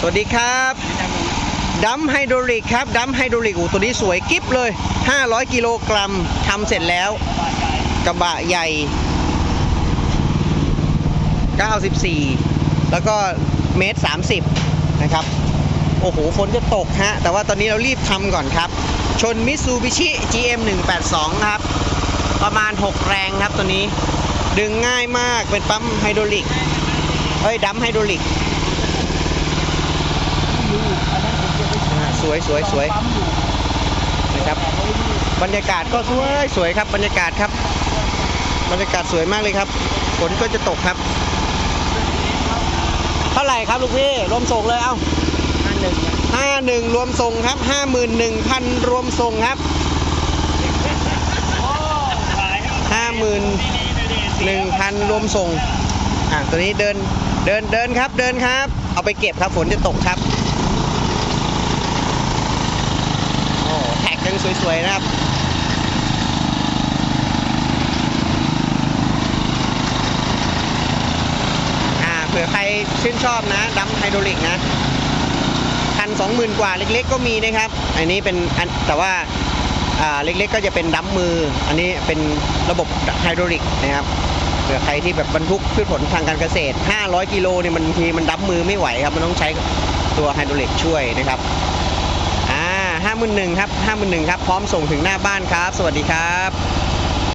สวัสดีครับดัมไฮดรอลิกครับดัมไฮดรอลิกอ้ตัวนี้สวยกิ๊บเลย 500 กิโลกรัมทำเสร็จแล้ว กระบะใหญ่ 94 แล้วก็เมตร 30 นะครับ โอ้โห ฝนจะตกฮะ แต่ว่าตอนนี้เรารีบทำก่อนครับ ชนมิซูบิชิ GM 182 ครับ ประมาณ 6 แรงครับตัวนี้ ดึงง่ายมากเป็นปั๊มไฮดรอลิกเอ้ยดัมไฮดรอลิก อ่าส วยสวยสวยนะครับ บรรยากาศก็สวยสวยครับ บรรยากาศครับ บรรยากาศสวยมากเลยครับฝนก็จะตกครับ เท่าไหร่ครับลูกพี่รวมส่งเลยเอ้าอันหนึ่งห้าหนึ่งรวมส่งครับห้าหมื่นหนึ่งพันรวมส่งครับห้าหมื่นหนึ่งพันรวมส่งอะตัวนี้เดินเดินเดินครับเดินครับ เอาไปเก็บครับฝนจะตกครับ โอ้แท็กยัง สวยๆนะครับอ่าเผื่อใครชื่นชอบนะดัมไฮดรอลิกนะพันสองหมื่นกว่าเล็กๆก็มีนะครับ อันนี้เป็นอันแต่ว่าเล็กๆก็จะเป็นดัมมือ อันนี้เป็นระบบไฮดรอลิกนะครับเผื่อใครที่แบบบรรทุกพืชผลทางการเกษตร 500 กิโลเนี่ยมันทีมันดัมมือไม่ไหวครับ มันต้องใช้ตัวไฮดรอลิกช่วยนะครับ ห้าหมื่นหนึ่งครับห้าหมื่นหนึ่งครับ พร้อมส่งถึงหน้าบ้านครับ สวัสดีครับ